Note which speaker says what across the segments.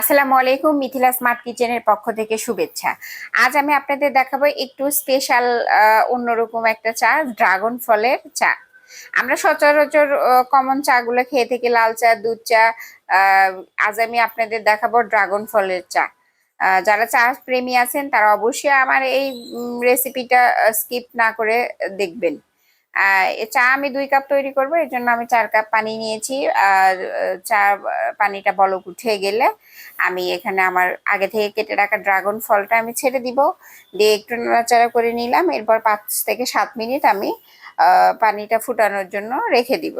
Speaker 1: আসসালামু আলাইকুম, মিথিলা স্মার্ট কিচেনের পক্ষ থেকে শুভেচ্ছা। আজ আমি আপনাদের দেখাবো একটু স্পেশাল অন্যরকম একটা চা, ড্রাগন ফলের চা। আমরা সচরাচর কমন চাগুলো খেয়ে থাকি, লাল চা, দুধ চা আজ আমি আপনাদের দেখাবো ড্রাগন ফলের চা। যারা চা প্রেমী আছেন, তারা অবশ্যই আমার এই রেসিপিটা স্কিপ না করে দেখবেন। চা আমি দুই কাপ তৈরি করব, এর জন্য আমি চার কাপ পানি নিয়েছি। আর চা পানিটা বলক উঠে গেলে আমি এখানে আমার আগে থেকে কেটে রাখা ড্রাগন ফলটা আমি ছেড়ে দিব। দিয়ে একটু নাড়াচাড়া করে নিলাম, এরপর পাঁচ থেকে সাত মিনিট আমি পানিটা ফুটানোর জন্য রেখে দিব।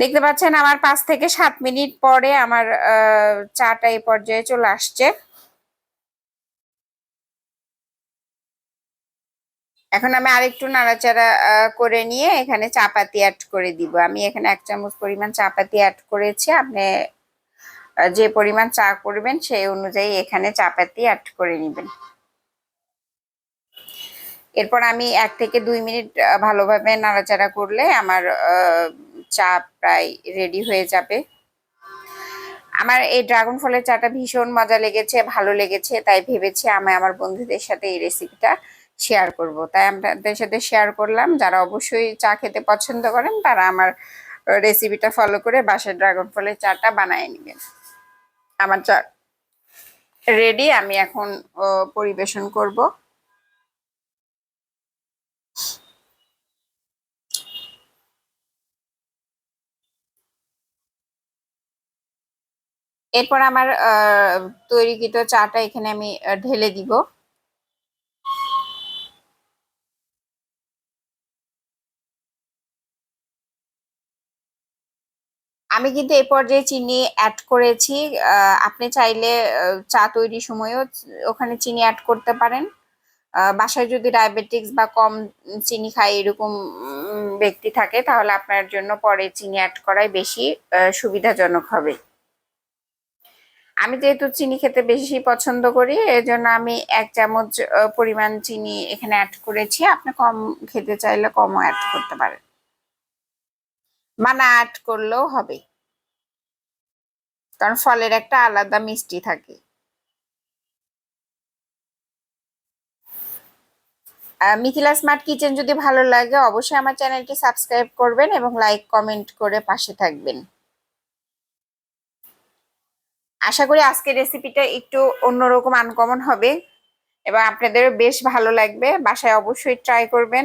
Speaker 1: দেখতে পাচ্ছেন, আমার পাঁচ থেকে সাত মিনিট পরে আমার চাটা এই পর্যায়ে চলে আসছে। এখন আমি আরেকটু নাড়াচাড়া করে নিয়ে এখানে চাপাতি অ্যাড করে দিব। আমি এখানে এক চামচ পরিমাণ চাপাতি অ্যাড করেছি। আপনি যে পরিমাণ চা করবেন সেই অনুযায়ী এখানে চাপাতি অ্যাড করে নেবেন। এরপর আমি এক থেকে দুই মিনিট ভালোভাবে নাড়াচাড়া করলে আমার চা প্রায় রেডি হয়ে যাবে। আমার এই ড্রাগন ফলের চাটা ভীষণ মজা লেগেছে, ভালো লেগেছে, তাই ভেবেছি আমি আমার বন্ধুদের সাথে এই রেসিপিটা শেয়ার করব। তাই আপনাদের সাথে শেয়ার করলাম। যারা অবশ্যই চা খেতে পছন্দ করেন, তারা আমার রেসিপিটা ফলো করে বাসায় ড্রাগন ফলের চাটা বানিয়ে নেবেন। আমার চা রেডি আমি এখন পরিবেশন করব। এরপর আমার তৈরিকৃত চাটা এখানে আমি ঢেলে দিব। আমি কিন্তু এই পর্যায়ে চিনি অ্যাড করেছি। আপনি চাইলে চা তৈরির সময়ও ওখানে চিনি অ্যাড করতে পারেন। বাসায় যদি ডায়াবেটিক্স বা কম চিনি খায় এরকম ব্যক্তি থাকে, তাহলে আপনার জন্য পরে চিনি অ্যাড করাই বেশি সুবিধাজনক হবে। আমি যেহেতু চিনি খেতে বেশি পছন্দ করি, এজন্য আমি এক চামচ পরিমাণ চিনি এখানে অ্যাড করেছি। আপনি কম খেতে চাইলে কমও অ্যাড করতে পারেন। বা না অ্যাড করলেও হবে। কারণ ফলের একটা আলাদা মিষ্টি থাকে। মিথিলা স্মার্ট কিচেন যদি ভালো লাগে, অবশ্যই আমার চ্যানেলটি সাবস্ক্রাইব করবেন এবং লাইক, কমেন্ট করে পাশে থাকবেন। আশা করি আজকের রেসিপিটা একটু অন্যরকম আনকমন হবে। এবং আপনাদের বেশ ভালো লাগবে। বাসায় অবশ্যই ট্রাই করবেন।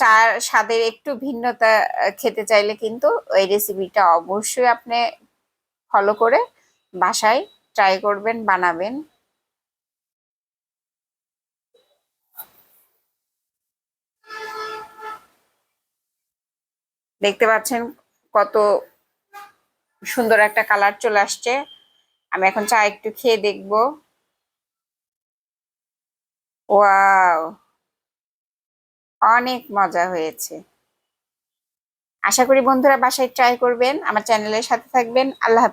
Speaker 1: চার স্বাদের একটু ভিন্নতা খেতে চাইলে কিন্তু ওই রেসিপিটা অবশ্যই আপনি ফলো করে বাসায় ট্রাই করবেন, বানাবেন। দেখতে পাচ্ছেন কত সুন্দর একটা কালার চলে আসছে। আমি এখন চা একটু খেয়ে দেখব। ওয়াও অনেক মজা হয়েছে। আশা করি বন্ধুরা বাসায় ট্রাই করবেন। আমার চ্যানেলের সাথে থাকবেন। আল্লাহ।